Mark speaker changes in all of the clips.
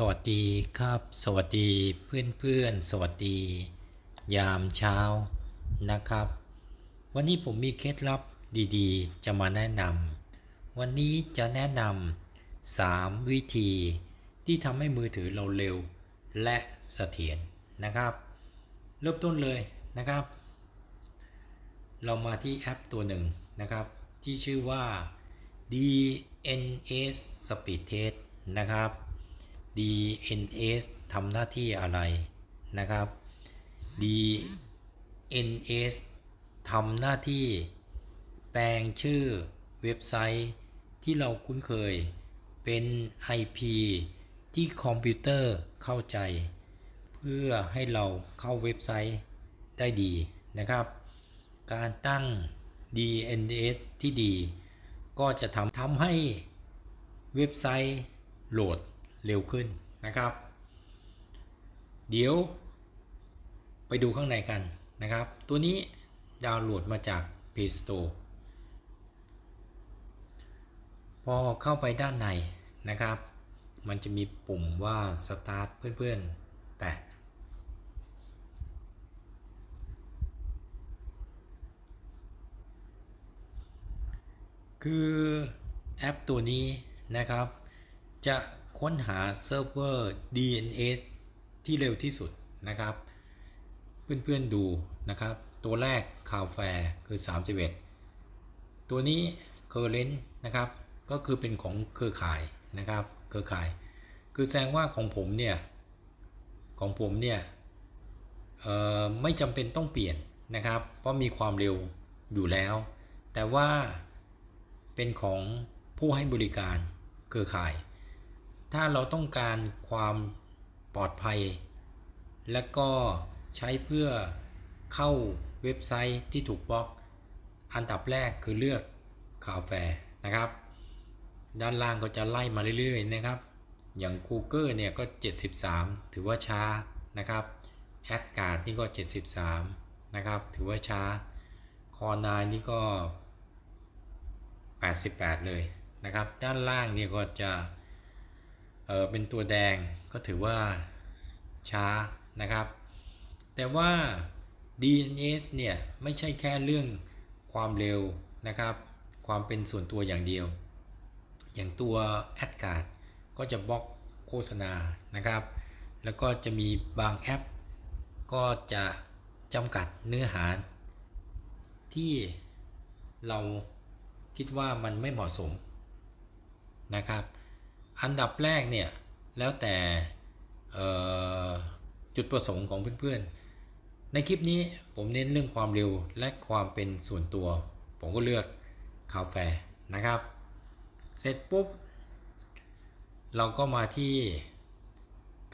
Speaker 1: สวัสดีครับ สวัสดีเพื่อนเพื่อนสวัสดี ยามเช้านะครับ วันนี้ผมมีเคล็ดลับดีๆ จะมาแนะนำวันนี้จะแนะนำ3วิธี ที่ทำให้มือถือเราเร็ว และเสถียรนะครับ เริ่มต้นเลยนะครับ เรามาที่แอปตัวหนึ่งนะครับ ที่ชื่อว่า DNS Speed Test นะครับ DNS ทำหน้าที่อะไรนะครับ DNS ทำหน้าที่ แปลงชื่อเว็บไซต์ที่เราคุ้นเคยเป็น IP ที่คอมพิวเตอร์เข้าใจ เพื่อให้เราเข้าเว็บไซต์ได้ดีนะครับ การตั้ง DNS ที่ดี ก็จะทำทำให้เว็บไซต์โหลด เร็วขึ้นนะครับ เดี๋ยวไปดูข้างในกันนะครับ ตัวนี้ดาวน์โหลดมาจาก Play Store พอเข้าไปด้านในนะครับ มันจะมีปุ่มว่า Start เพื่อนๆ แต่คือแอปตัวนี้นะครับ จะ ค้นหาเซิร์ฟเวอร์ DNS ที่เร็วที่สุดนะครับ เพื่อนๆดูนะครับ ตัวแรกคาวแฟร์คือ 31 ตัวนี้ Current นะครับ ก็คือเป็นของเครือข่ายนะครับ เครือข่าย คือแสดงว่าของผมเนี่ย ของผมเนี่ยไม่จำเป็นต้องเปลี่ยนนะครับ เพราะมีความเร็วอยู่แล้ว แต่ว่าเป็นของผู้ให้บริการเครือข่าย ถ้าเราต้องการความปลอดภัย และก็ใช้เพื่อเข้าเว็บไซต์ที่ถูกบล็อก อันดับแรกคือเลือกคาแฟนะครับ ด้านล่างก็จะไล่มาเรื่อยๆนะครับ อย่าง Google เนี่ยก็ 73 ถือว่าช้านะครับแอดการ์ดนี่ก็ 73 นะครับ ถือว่าช้า คอนายนี่ก็ 88 เลยนะครับ ด้านล่างนี่ก็จะ เออเป็นตัวแดงก็ถือว่าช้านะครับ แต่ว่า DNS เนี่ยไม่ใช่แค่เรื่องความเร็วนะครับ ความเป็นส่วนตัวอย่างเดียว อย่างตัว a d c a r d ก็จะบล็อกโฆษณานะครับ แล้วก็จะมีบางแอป ก็จะจำกัดเนื้อหา ที่เราคิดว่ามันไม่เหมาะสมนะครับ อันดับแรกเนี่ยแล้วแต่จุดประสงค์ของเพื่อนๆ ในคลิปนี้ผมเน้นเรื่องความเร็วและความเป็นส่วนตัว ผมก็เลือกคาแฟนะครับ เสร็จปุ๊บ เราก็มาที่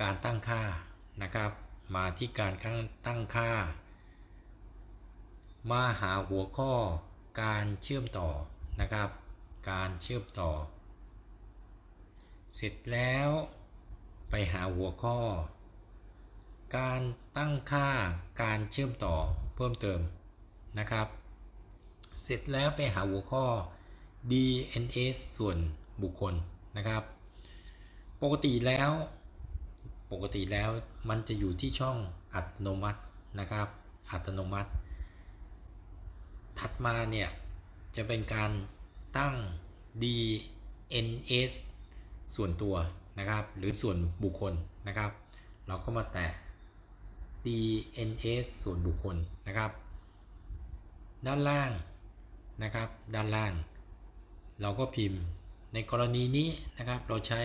Speaker 1: การตั้งค่านะครับ มาที่การตั้งค่า มาหาหัวข้อการเชื่อมต่อนะครับ การเชื่อมต่อ เสร็จแล้วไปหาหัวข้อ การตั้งค่าการเชื่อมต่อเพิ่มเติมนะครับ เสร็จแล้วไปหาหัวข้อ DNS ส่วนบุคคลนะครับ ปกติแล้ว ปกติแล้วมันจะอยู่ที่ช่องอัตโนมัตินะครับ อัตโนมัติ ถัดมาเนี่ย จะเป็นการตั้ง DNS ส่วนตัวนะครับ หรือส่วนบุคคลนะครับ เราก็มาแตะ DNS ส่วนบุคคลนะครับ ด้านล่างนะครับ ด้านล่าง เราก็พิมพ์ในกรณีนี้นะครับ เราใช้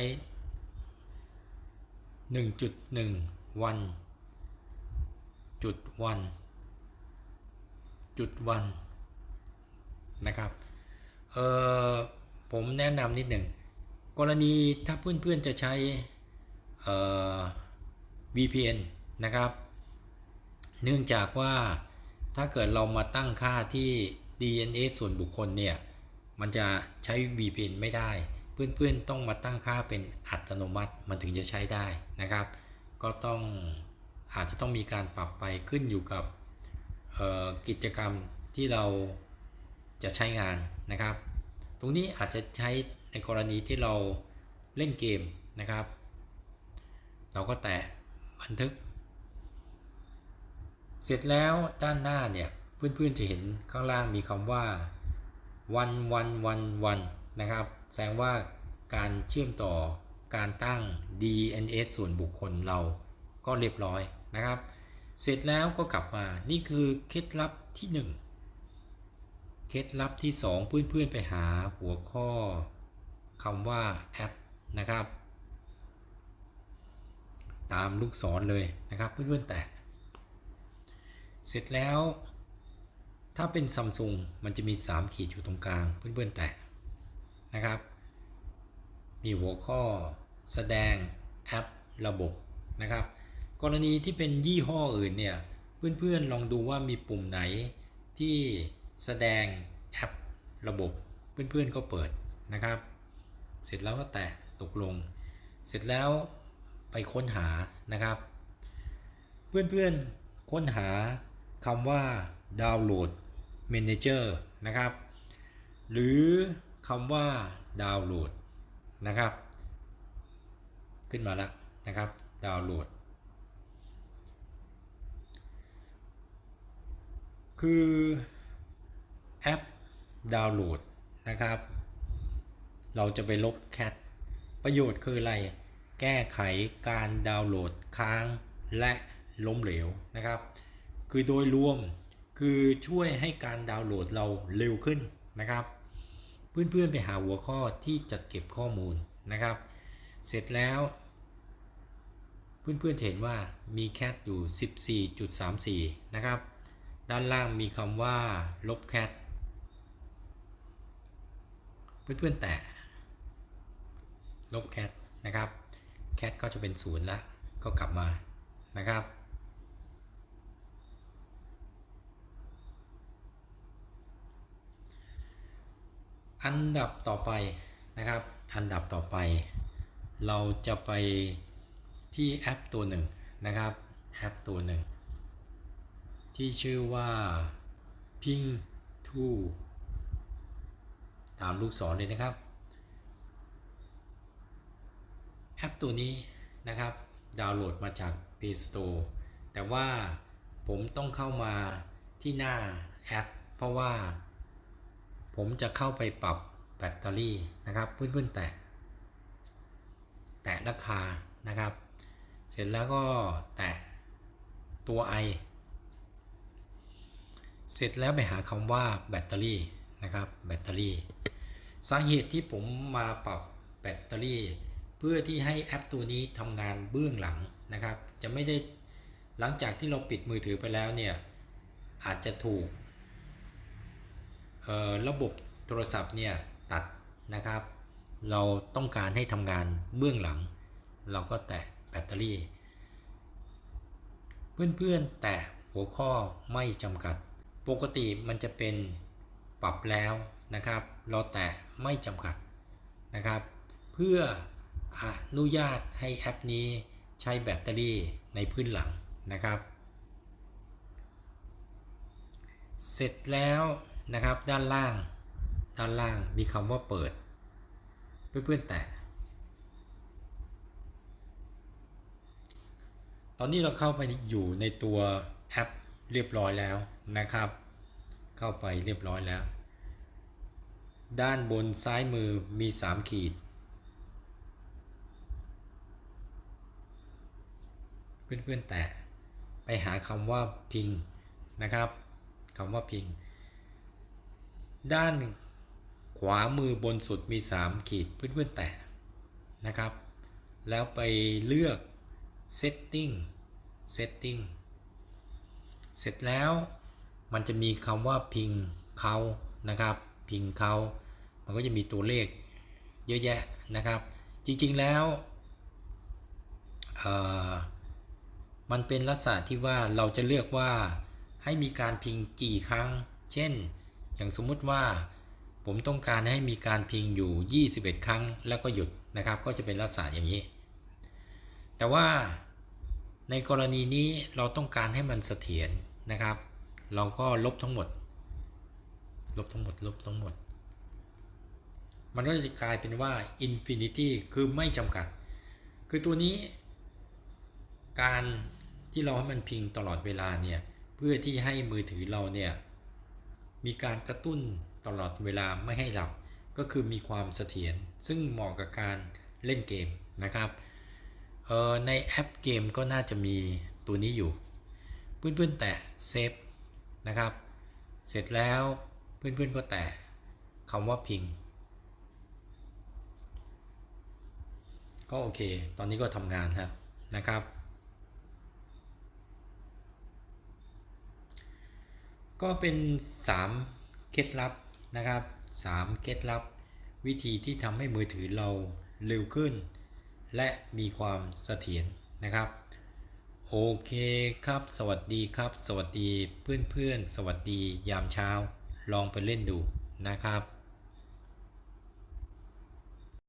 Speaker 1: 1.1 วัน จุดวัน จุดวันนะครับ เออผมแนะนำนิดหนึ่ง กรณีถ้าเพื่อนๆจะใช้ VPN นะครับ เนื่องจากว่าถ้าเกิดเรามาตั้งค่าที่ DNS ส่วนบุคคลเนี่ย มันจะใช้ VPN ไม่ได้ เพื่อนๆต้องมาตั้งค่าเป็นอัตโนมัติมันถึงจะใช้ได้นะครับ ก็ต้องอาจจะต้องมีการปรับไปขึ้นอยู่กับกิจกรรมที่เราจะใช้งานนะครับ ตรงนี้อาจจะใช้ ในกรณีที่เราเล่นเกมนะครับ เราก็แตะบันทึก เสร็จแล้วด้านหน้าเนี่ยเพื่อนๆจะเห็นข้างล่างมีคำว่าวันวันวันวันนะครับ แสดงว่าการเชื่อมต่อการตั้ง DNS ส่วนบุคคลเราก็เรียบร้อยนะครับ เสร็จแล้วก็กลับมานี่คือเคล็ดลับที่ 1 เคล็ดลับที่ 2 เพื่อนๆไปหาหัวข้อ คำว่าแอปนะครับ ตามลูกศรเลยนะครับเพื่อนๆแตะเสร็จแล้ว ถ้าเป็นซัมซุงมันจะมี 3 ขีดอยู่ตรงกลางเพื่อนๆแตะนะครับ มีหัวข้อแสดงแอประบบนะครับ กรณีที่เป็นยี่ห้ออื่นเนี่ยเพื่อนๆลองดูว่ามีปุ่มไหนที่แสดงแอประบบเพื่อนๆก็เปิดนะครับ เสร็จแล้วก็แตะตกลง เสร็จแล้วไปค้นหานะครับ เพื่อนๆค้นหาคำว่าดาวน์โหลด Manager นะครับ หรือคำว่าดาวน์โหลดนะครับ ขึ้นมาแล้วนะครับดาวน์โหลด คือแอปดาวน์โหลดนะครับ เราจะไปลบแคทประโยชน์คืออะไร แก้ไขการดาวน์โหลดค้างและล้มเหลวนะครับ คือโดยรวมคือช่วยให้การดาวน์โหลดเราเร็วขึ้นนะครับ เพื่อนๆไปหาหัวข้อที่จัดเก็บข้อมูลนะครับ เสร็จแล้ว เพื่อนๆเห็นว่ามีแคทอยู่ 14.34 นะครับ ด้านล่างมีคำว่าลบแคทเพื่อนๆแตะ ลบแคทนะครับแคทก็จะเป็นศูนย์ละก็กลับมานะครับ อันดับต่อไปนะครับ อันดับต่อไป เราจะไปที่แอปตัวหนึ่งนะครับแอปตัวหนึ่งที่ชื่อว่า Ping 2ตามลูกศรเลยนะครับ แอปตัวนี้นะครับ ดาวน์โหลดมาจาก Play Store แต่ว่าผมต้องเข้ามาที่หน้าแอป เพราะว่า ผมจะเข้าไปปรับแบตเตอรี่นะครับเพื่อนๆแตะแตะราคานะครับ เสร็จแล้วก็แตะตัว i เสร็จแล้วไปหาคำว่าแบตเตอรี่นะครับแบตเตอรี่ สาเหตุที่ผมมาปรับแบตเตอรี่ เพื่อที่ให้แอปตัวนี้ทำงานเบื้องหลังนะครับ จะไม่ได้หลังจากที่เราปิดมือถือไปแล้วเนี่ย อาจจะถูกระบบโทรศัพท์เนี่ยตัดนะครับ เราต้องการให้ทำงานเบื้องหลัง เราก็แตะแบตเตอรี่ เพื่อนๆ แตะหัวข้อไม่จำกัด ปกติมันจะเป็นปรับแล้วนะครับ เราแตะไม่จำกัดนะครับ เพื่อ อนุญาตให้แอปนี้ใช้แบตเตอรี่ในพื้นหลังนะครับ เสร็จแล้วนะครับด้านล่าง ด้านล่างมีคำว่าเปิด เพื่อนๆแตะตอนนี้เราเข้าไปอยู่ในตัวแอปเรียบร้อยแล้วนะครับ เข้าไปเรียบร้อยแล้ว ด้านบนซ้ายมือมี 3 ขีด เพื่อนๆแตะไปหาคำว่าพิงนะครับคำว่าพิง ด้านขวามือบนสุดมี 3 ขีดเพื่อนๆแตะนะครับ แล้วไปเลือก setting setting เสร็จแล้วมันจะมีคำว่าพิงเขานะครับ พิงเขา มันก็จะมีตัวเลขเยอะแยะนะครับ จริงๆแล้ว มันเป็นลักษณะที่ว่าเราจะเลือกว่าให้มีการพิงกี่ครั้ง เช่น อย่างสมมุติว่า ผมต้องการให้มีการพิงอยู่ 21 ครั้งแล้วก็หยุดนะครับ ก็จะเป็นลักษณะอย่างนี้ แต่ว่าในกรณีนี้เราต้องการให้มันเสถียรนะครับ เราก็ลบทั้งหมด ลบทั้งหมด ลบทั้งหมด มันก็จะกลายเป็นว่า infinity คือไม่จำกัด คือตัวนี้การ ที่เราให้มันพิงตลอดเวลาเนี่ยเพื่อที่ให้มือถือเราเนี่ยมีการกระตุ้นตลอดเวลาไม่ให้หลับ ก็คือมีความเสถียรซึ่งเหมาะกับการเล่นเกมนะครับในแอปเกมก็น่าจะมีตัวนี้อยู่ เพื่อนๆแตะเซฟนะครับเสร็จแล้วเพื่อนๆก็แตะคำว่าพิง ก็โอเค ตอนนี้ก็ทำงานครับนะครับ ก็เป็น 3 เคล็ดลับนะครับ 3 เคล็ดลับ วิธีที่ทำให้มือถือเราเร็วขึ้น และมีความเสถียรนะครับ โอเคครับ สวัสดีครับ สวัสดีเพื่อนๆ สวัสดียามเช้า ลองไปเล่นดูนะครับ